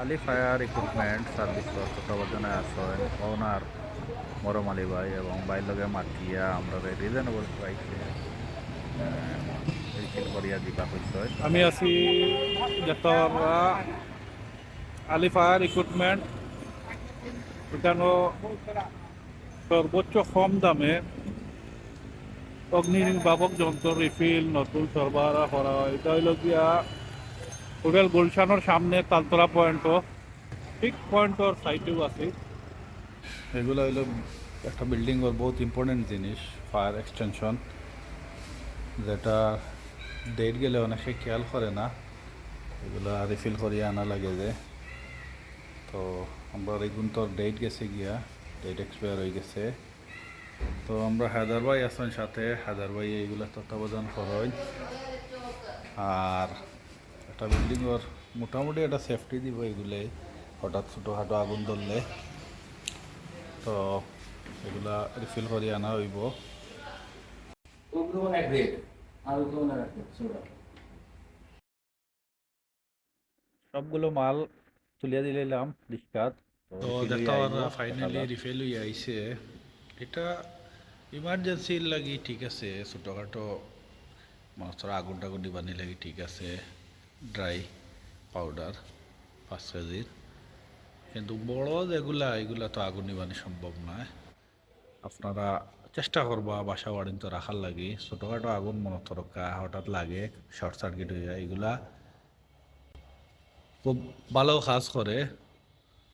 আলি fire equipment service তত্ত্বাবধানে আসেন ওনার মরম আলী ভাই এবং বাইলগে মাতিয়া আমরা রিজনেবল প্রাইসে রিফিল করিয়া দিবা হইতে আমি আছি যাত্রা আলিফায়ার ইকুইপমেন্ট এখানে সর্বোচ্চ কম দামে অগ্নি নির্বাপক যন্ত্র রিফিল নতুন সরবরাহ করা হয়। এটা হইল গিয়া হোটেল গুলশানোর সামনে তালতলা পয়েন্টও ঠিক পয়েন্টর সাইটেও আছে। এগুলো হলো একটা বিল্ডিং ওর বহুত ইম্পর্টেন্ট জিনিস ফায়ার এক্সটেনশন যেটা ডেট গেলে অনেকে খেয়াল করে না। এগুলো রিফিল করিয়ে আনা লাগে যে। তো আমরা রেগুন তোর ডেট গেছে গিয়া ডেট এক্সপায়ার হয়ে গেছে। তো আমরা হায়দার ভাই সাথে, হায়দার ভাই এইগুলো তত্ত্বাবধান করেন। আর একটা বিল্ডিং ওর মোটামুটি একটা সেফটি দিব এগুলো। হঠাৎ ছোটোখাটো আগুন ধরলে। তো এগুলা রিফিল করে আনা হইব। সবগুলো মাল তুলিয়া দিলাম ডিসকাত। তো দেখা ফাইনালি রিফেল হয়ে আইছে। এটা ইমার্জেন্সির লাগি ঠিক আছে ছোটোখাটো মাছর আগুন টাগুন দিবানি লাগি ঠিক আছে। ড্রাই পাউডার পাঁচ কেজির কিন্তু বড় যেগুলা এগুলা তো আগুন নিবানি সম্ভব নয়। আপনারা চেষ্টা করবা বাসা বাড়িতে তো রাখার লাগে। ছোটোখাটো আগুন মনে তরকা হঠাৎ লাগে, শর্ট সার্কিট হয়ে যায়, এগুলা খুব ভালো কাজ করে।